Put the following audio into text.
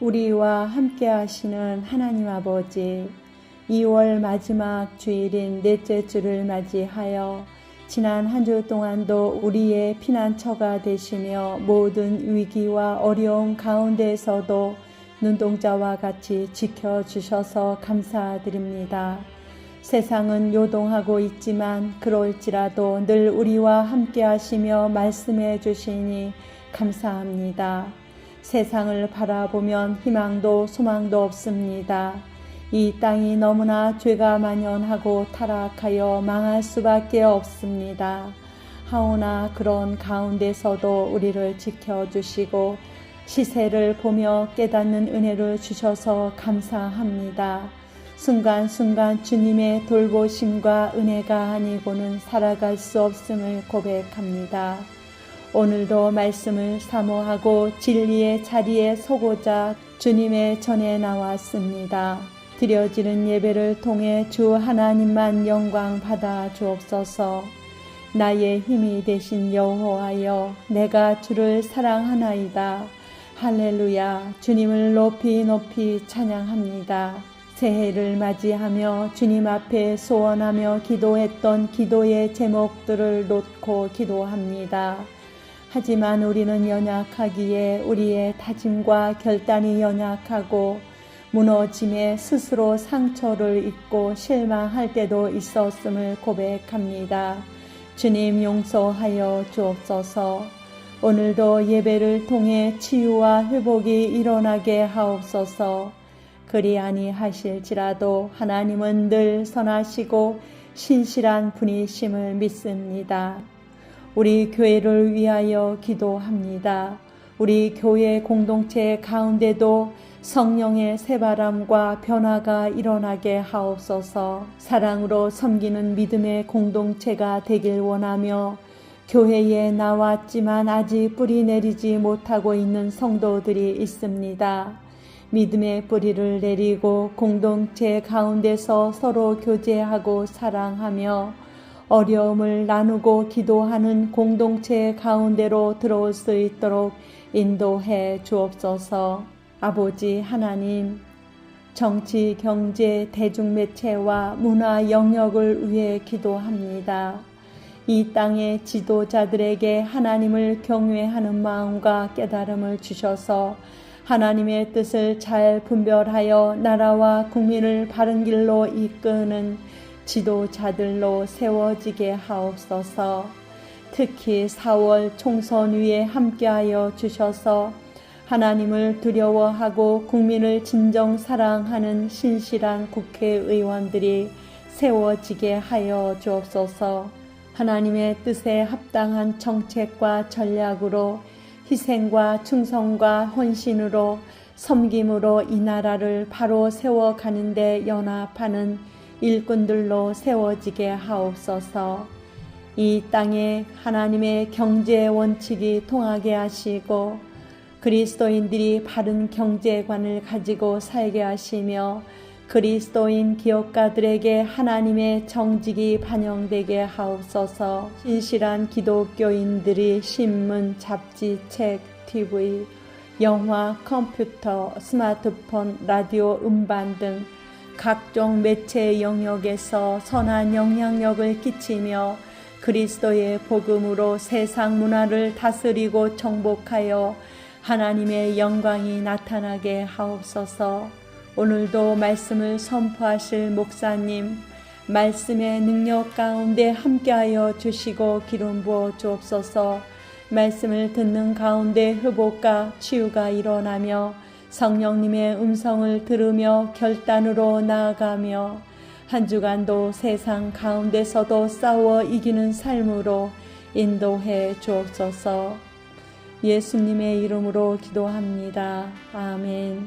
우리와 함께 하시는 하나님 아버지, 2월 마지막 주일인 넷째 주를 맞이하여 지난 한 주 동안도 우리의 피난처가 되시며 모든 위기와 어려움 가운데에서도 눈동자와 같이 지켜주셔서 감사드립니다. 세상은 요동하고 있지만 그럴지라도 늘 우리와 함께 하시며 말씀해 주시니 감사합니다. 세상을 바라보면 희망도 소망도 없습니다. 이 땅이 너무나 죄가 만연하고 타락하여 망할 수밖에 없습니다. 하오나 그런 가운데서도 우리를 지켜주시고 시세를 보며 깨닫는 은혜를 주셔서 감사합니다. 순간순간 주님의 돌보심과 은혜가 아니고는 살아갈 수 없음을 고백합니다. 오늘도 말씀을 사모하고 진리의 자리에 서고자 주님의 전에 나왔습니다. 드려지는 예배를 통해 주 하나님만 영광 받아 주옵소서. 나의 힘이 되신 여호와여, 내가 주를 사랑하나이다. 할렐루야, 주님을 높이 높이 찬양합니다. 새해를 맞이하며 주님 앞에 소원하며 기도했던 기도의 제목들을 놓고 기도합니다. 하지만 우리는 연약하기에 우리의 다짐과 결단이 연약하고 무너짐에 스스로 상처를 입고 실망할 때도 있었음을 고백합니다. 주님 용서하여 주옵소서. 오늘도 예배를 통해 치유와 회복이 일어나게 하옵소서. 그리 아니하실지라도 하나님은 늘 선하시고 신실한 분이심을 믿습니다. 우리 교회를 위하여 기도합니다. 우리 교회 공동체 가운데도 성령의 새바람과 변화가 일어나게 하옵소서 사랑으로 섬기는 믿음의 공동체가 되길 원하며 교회에 나왔지만 아직 뿌리 내리지 못하고 있는 성도들이 있습니다. 믿음의 뿌리를 내리고 공동체 가운데서 서로 교제하고 사랑하며 어려움을 나누고 기도하는 공동체 가운데로 들어올 수 있도록 인도해 주옵소서. 아버지 하나님, 정치, 경제, 대중매체와 문화 영역을 위해 기도합니다. 이 땅의 지도자들에게 하나님을 경외하는 마음과 깨달음을 주셔서 하나님의 뜻을 잘 분별하여 나라와 국민을 바른 길로 이끄는 지도자들로 세워지게 하옵소서. 특히 4월 총선 위에 함께하여 주셔서 하나님을 두려워하고 국민을 진정 사랑하는 신실한 국회의원들이 세워지게 하여 주옵소서. 하나님의 뜻에 합당한 정책과 전략으로 희생과 충성과 헌신으로 섬김으로 이 나라를 바로 세워가는데 연합하는 일꾼들로 세워지게 하옵소서. 이 땅에 하나님의 경제 원칙이 통하게 하시고 그리스도인들이 바른 경제관을 가지고 살게 하시며 그리스도인 기업가들에게 하나님의 정직이 반영되게 하옵소서 신실한 기독교인들이 신문, 잡지, 책, TV, 영화, 컴퓨터, 스마트폰, 라디오, 음반 등 각종 매체 영역에서 선한 영향력을 끼치며 그리스도의 복음으로 세상 문화를 다스리고 정복하여 하나님의 영광이 나타나게 하옵소서. 오늘도 말씀을 선포하실 목사님, 말씀의 능력 가운데 함께하여 주시고 기름 부어 주옵소서. 말씀을 듣는 가운데 회복과 치유가 일어나며 성령님의 음성을 들으며 결단으로 나아가며 한 주간도 세상 가운데서도 싸워 이기는 삶으로 인도해 주옵소서. 예수님의 이름으로 기도합니다. 아멘.